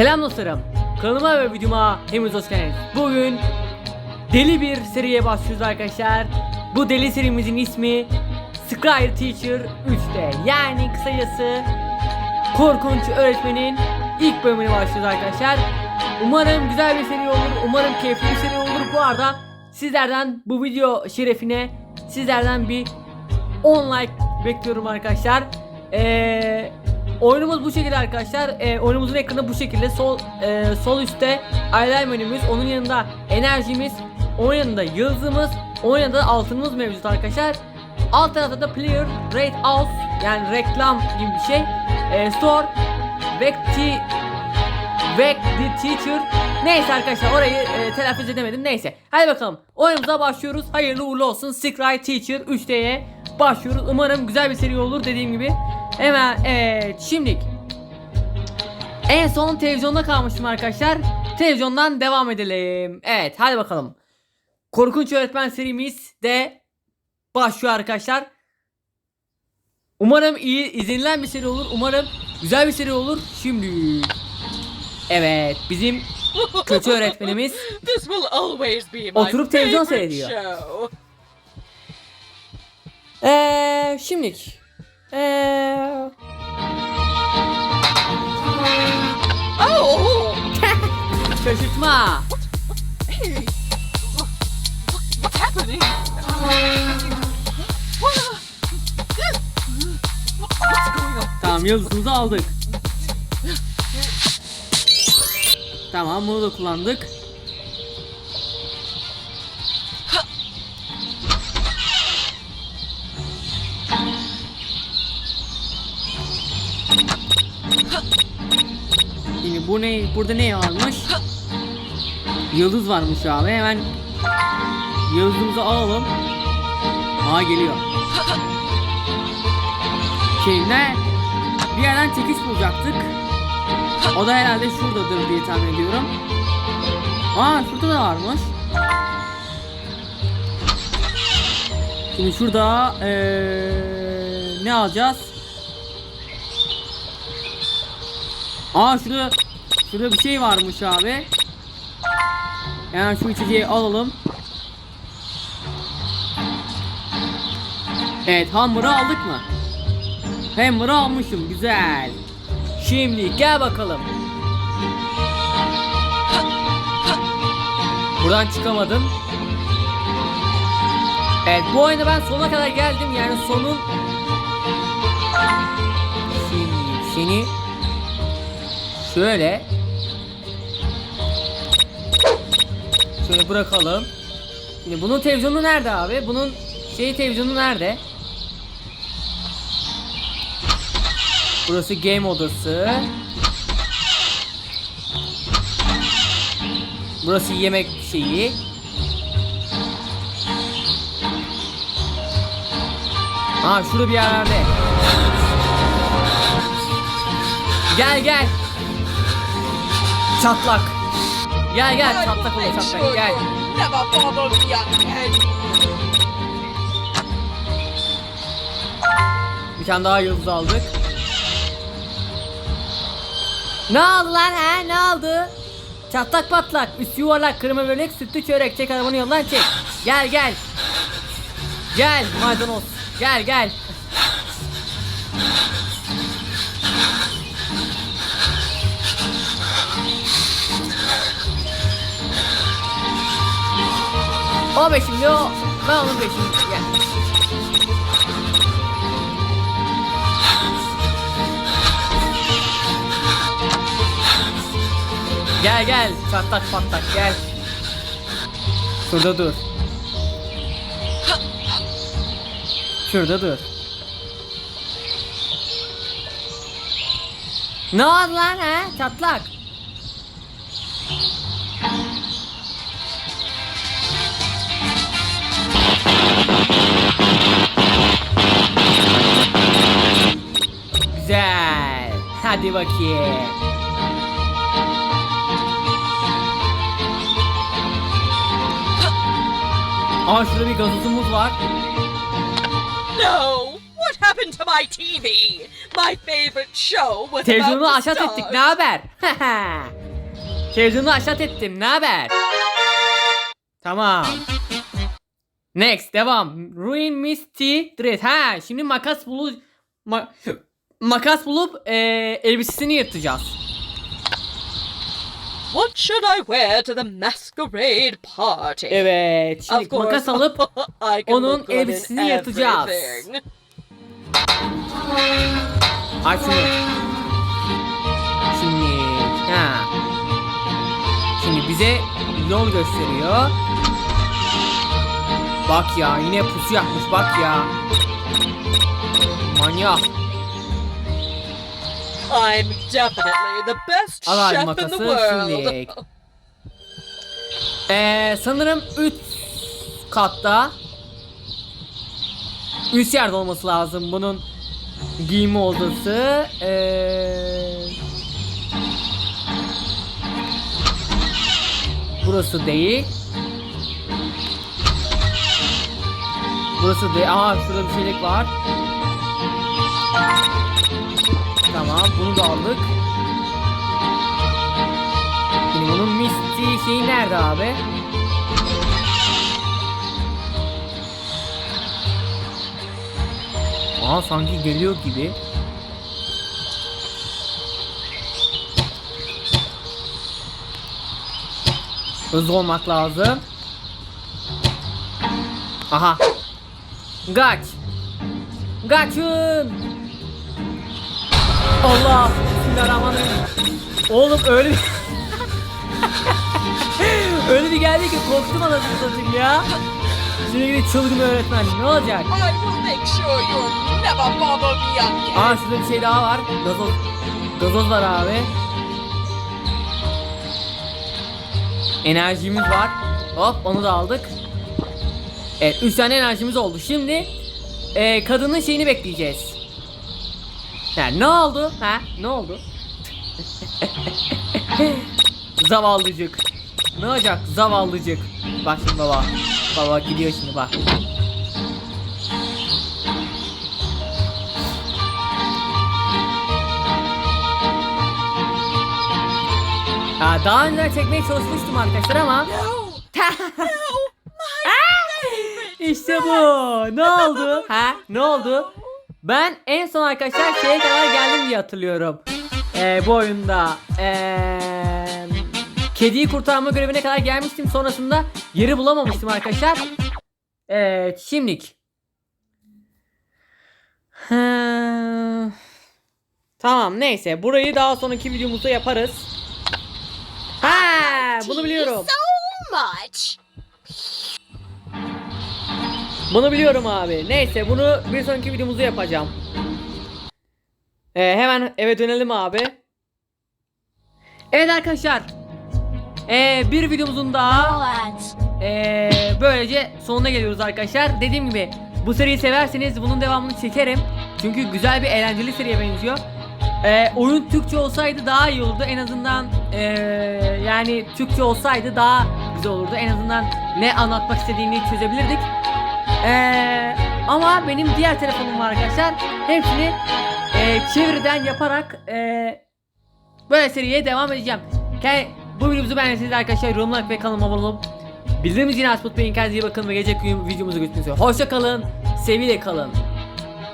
Selam dostlarım. Kanalıma ve videoma hepiniz hoş geldiniz. Bugün deli bir seriye başlıyoruz arkadaşlar. Bu deli serimizin ismi Scryer Teacher 3'te. Yani kısacası Korkunç Öğretmenin ilk bölümüne başlıyoruz arkadaşlar. Umarım güzel bir seri olur. Umarım keyifli bir seri olur. Bu arada sizlerden bu video şerefine sizlerden bir 10 like bekliyorum arkadaşlar. Eee oyunumuz bu şekilde arkadaşlar. Eee, oyunumuzun ekranı bu şekilde. Sol eee, sol üstte aylar menümüz, onun yanında enerjimiz, onun yanında yıldızımız, onun yanında da altınımız mevcut arkadaşlar. Alt tarafta da player rate out yani reklam gibi bir şey. Eee, store Vecti Vec the Teacher Neyse arkadaşlar orayı e, telaffuz edemedim neyse Hadi bakalım oyunumuza başlıyoruz Hayırlı uğurlu olsun Scry Teacher 3D'ye başlıyoruz. Umarım güzel bir seri olur dediğim gibi. Hemen evet şimdilik En son televizyonda kalmıştım arkadaşlar. Televizyondan devam edelim. Evet hadi bakalım. Korkunç Öğretmen serimiz de başlıyor arkadaşlar. Umarım iyi izlenilen bir seri olur. Umarım güzel bir seri olur. Şimdi. Evet bizim kötü öğretmenimiz Oturup televizyon seyrediyor. Eee şimdilik Eee Oh, Şaşırtma hey, what's happening? What? What's? Tamam yıldızımızı aldık Tamam bunu da kullandık Şimdi bu ne? Burada ne varmış? Yıldız varmış abi. Hemen yıldızımızı alalım. Aa geliyor. Şimdi bir yerden çekiş bulacaktık. O da herhalde şuradadır diye tahmin ediyorum. Aa şurada da varmış. Şimdi şurada eee, ne alacağız? Aa şurada şurada bir şey varmış abi. Yani şu içeceği alalım. Evet hambur'u aldık mı? Hammer'ı almışım güzel. Şimdi gel bakalım. Buradan çıkamadım. Evet bu oyunda ben sona kadar geldim yani sonun Şimdi seni şöyle şöyle bırakalım. Şimdi bunun televizyonu nerede abi? Bunun şey televizyonu nerede? Burası game odası. Burası yemek şeyi. Aa şurada bir yerlerde. Gel gel. Çatlak. Gel gel çatlak olur çatlak gel. never bother me again. Bir tane daha yıldız aldık. Ne oldu lan he? Ne oldu? Çatlak patlak, üst yuvarlak, kırmızı börek, sütlü çörek, çek arabanı yoldan çek. Gel gel. Gel maydanoz. Gel gel. O beşimli o. Ben onun beşimli. Gel. Gel gel çatlak patlak gel. Şurada dur. Şurada dur. Ne oldu lan he çatlak? Hadi bakayım. Aa şurada bir gazozumuz var. No! What happened to my TV? My favorite show was Televizyonu about to aşağı start. ettik ne haber? Televizyonu aşağı ettim ne haber? Tamam. Next devam. Ruin Misty Dread. Ha şimdi makas bulup ma- makas bulup eee elbisesini yırtacağız. What should I wear to the masquerade party? Evet. Şimdi Of course, makas alıp I can onun elbisesini yırtacağız. şunu. Şimdi ha. Şimdi bize yol gösteriyor. Bak ya yine pusu yapmış bak ya. Manyak. I'm definitely the best Al chef in the makası world. şimdi. Ee, sanırım 3 katta üst yerde olması lazım bunun giyimi odası. Ee, burası değil. Burası değil. Aha şurada bir şeylik var. Tamam bunu da aldık. Şimdi bunun misli şeyi nerede abi? Aa sanki geliyor gibi. Hızlı olmak lazım. Aha. Kaç. Kaçın. Allah. Bismillahirrahmanirrahim. Oğlum öyle bir... öyle bir geldi ki korktum anasını satayım ya. Şimdi gidip çılgın öğretmen ne olacak? I will make sure you'll never bother me again. Aa şurada bir şey daha var. Gazoz. Gazoz var abi. Enerjimiz var. Hop onu da aldık. Evet 3 tane enerjimiz oldu. Şimdi e, kadının şeyini bekleyeceğiz. Ha, ne oldu? Ha ne oldu? Zavallıcık. Ne olacak zavallıcık? Bak şimdi baba. Baba gidiyor şimdi bak. Ha, daha önceden çekmeye çalışmıştım arkadaşlar ama No. İşte bu. Ne oldu? Ha? Ne oldu? Ben en son arkadaşlar şeye kadar geldim diye hatırlıyorum. Ee, bu oyunda. Ee, kediyi kurtarma görevine kadar gelmiştim. Sonrasında yeri bulamamıştım arkadaşlar. Evet, şimdilik. Tamam neyse burayı daha sonraki videomuzda yaparız. Ha, bunu biliyorum. So much. Bunu biliyorum abi. Neyse bunu bir sonraki videomuzda yapacağım. Ee, hemen eve dönelim abi. Evet arkadaşlar. Ee, bir videomuzun daha ee, böylece sonuna geliyoruz arkadaşlar. Dediğim gibi bu seriyi severseniz bunun devamını çekerim. Çünkü güzel bir eğlenceli seriye benziyor. Ee, oyun Türkçe olsaydı daha iyi olurdu. En azından ee, yani Türkçe olsaydı daha güzel olurdu. En azından ne anlatmak istediğini çözebilirdik. Ee, ama benim diğer telefonum var arkadaşlar. Hepsini ee, çeviriden yaparak ee, böyle seriye devam edeceğim. Ke- bu videomuzu beğendiyseniz arkadaşlar yorumlar ve kanalıma abone olup bildiğimiz yine açıp unutmayın. Kendinize iyi bakın ve gelecek videomuzu görüşmek üzere. Hoşça kalın, seviyle kalın.